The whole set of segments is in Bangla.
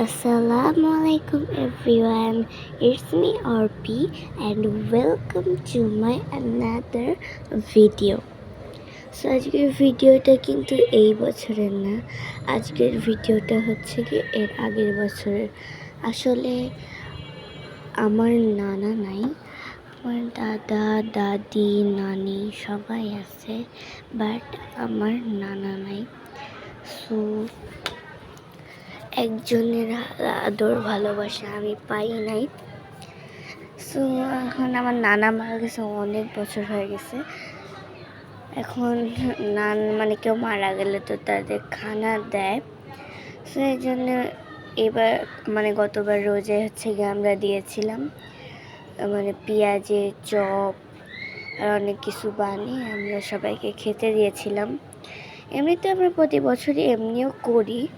Assalamu alaikum everyone. It's me RP and welcome to my another video. So আজকের ভিডিওটা কিন্তু এই বছরের না আজকের ভিডিওটা হচ্ছে কি, এর আগের বছরের আসলে আমার নানা নাই আমার দাদা, দাদি, নানি সবাই আছে বাট আমার নানা নাই সো একজনের আদর, ভালোবাসা আমি পাই নাই। সো এখন আমার নানা মারা গেছে, অনেক বছর হয়ে গেছে। এখন নান মানে কেউ মারা গেলে তো তাদের খানা দেয়। সো এই জন্য এবার মানে গতবার রোজে হচ্ছে গিয়ে আমরা দিয়েছিলাম মানে পেঁয়াজের চপ, আর অনেক কিছু বানিয়ে আমরা সবাইকে খেতে দিয়েছিলাম। এমনিতে আমরা প্রতি বছরই এমনিও করি।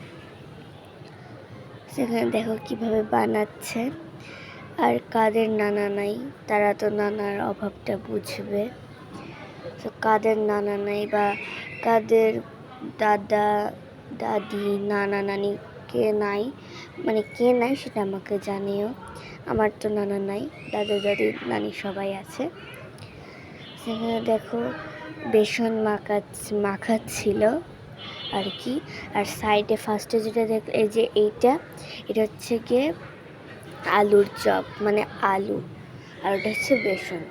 সেখানে দেখো কীভাবে বানাচ্ছে। আর কাদের নানা নাই, তারা তো নানার অভাবটা বুঝবে। তো কাদের নানা নাই বা কাদের দাদা, দাদি, নানা, নানি কে নাই মানে কে নাই সেটা আমাকে জানিও। আমার তো নানা নাই, দাদা, দাদি, নানি সবাই আছে। সেখানে দেখো বেসন মাখা, মাখাচ্ছিল। আর কি? আর সাইডে ফার্স্টে যেটা দেখ, এই যে এইটা, এটা হচ্ছে গিয়ে আলুর চপ মানে আলু। আর ওটা হচ্ছে বেসন।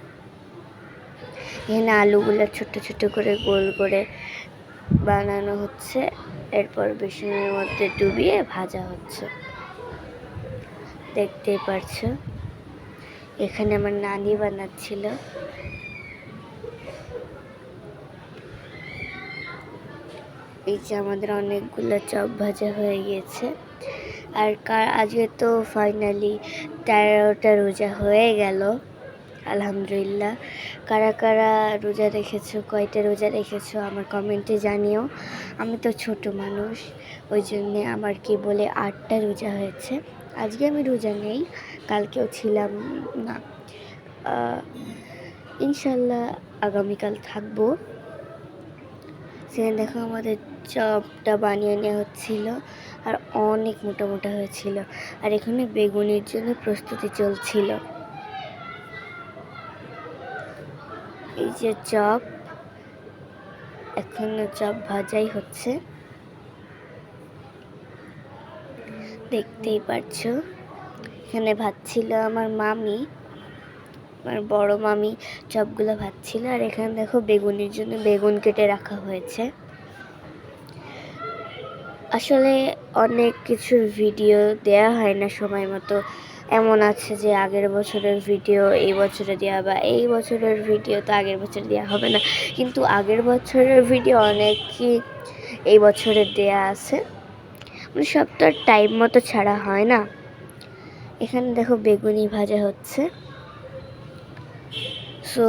এখানে আলুগুলো ছোট ছোট করে গোল করে বানানো হচ্ছে। এরপর বেসনের মধ্যে ডুবিয়ে ভাজা হচ্ছে। দেখতেই পারছ? এখানে আমার নানি বানাচ্ছিল। এই যে আমাদের অনেকগুলো চপ ভাজা হয়ে গিয়েছে আর কার আজকে তো ফাইনালি তেরোটা রোজা হয়ে গেল, আলহামদুলিল্লাহ। কারা কারা রোজা রেখেছো, কয়টা রোজা রেখেছো আমার কমেন্টে জানিও। আমি তো ছোট মানুষ, ওই জন্যে আমার কি বলে আটটা রোজা হয়েছে। আজকে আমি রোজা নেই, কালকেও ছিলাম না। ইনশাল্লাহ আগামীকাল থাকব। সেখানে দেখো আমাদের চপটা বানিয়ে নেওয়া হচ্ছিল আর অনেক মোটা মোটা হয়েছিল। আর এখানে বেগুনির জন্য প্রস্তুতি চলছিল। এই যে চপ, এখনও চপ ভাজাই হচ্ছে। দেখতেই পারছ, এখানে ভাত ছিল আমার মামি। আমার বড় মামি চপগুলো ভাজছিল আর এখানে দেখো বেগুনের জন্য বেগুন কেটে রাখা হয়েছে। আসলে অনেক কিছুর ভিডিও দেয়া হয় না সময় মতো। এমন আছে যে আগের বছরের ভিডিও এই বছরে দেওয়া বা এই বছরের ভিডিও তো আগের বছর দেওয়া হবে না। কিন্তু আগের বছরের ভিডিও অনেকই এই বছরের দেয়া আছে। মানে সব তো টাইম মতো ছাড়া হয় না। এখানে দেখো বেগুনি ভাজা হচ্ছে। সো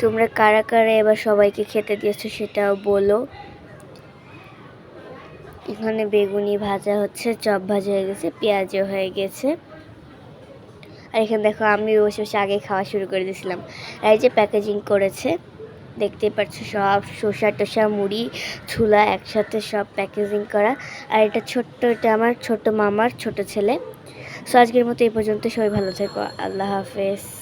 তোমরা কারা কারা এবার সবাইকে খেতে দিয়েছ সেটাও বলো। এখানে বেগুনি ভাজা হচ্ছে, চপ ভাজা হয়ে গেছে, পেঁয়াজও হয়ে গেছে। আর এখানে দেখো আমি বসে বসে আগে খাওয়া শুরু করে দিয়েছিলাম। আর এই যে প্যাকেজিং করেছে, দেখতেই পাচ্ছ সব শসা টসা, মুড়ি, ছুলা একসাথে সব প্যাকেজিং করা। আর এটা ছোট্ট, এটা আমার ছোট মামার ছোট ছেলে। সো আজকের মতো এই পর্যন্ত, সবাই ভালো থেকো, আল্লাহ হাফেজ।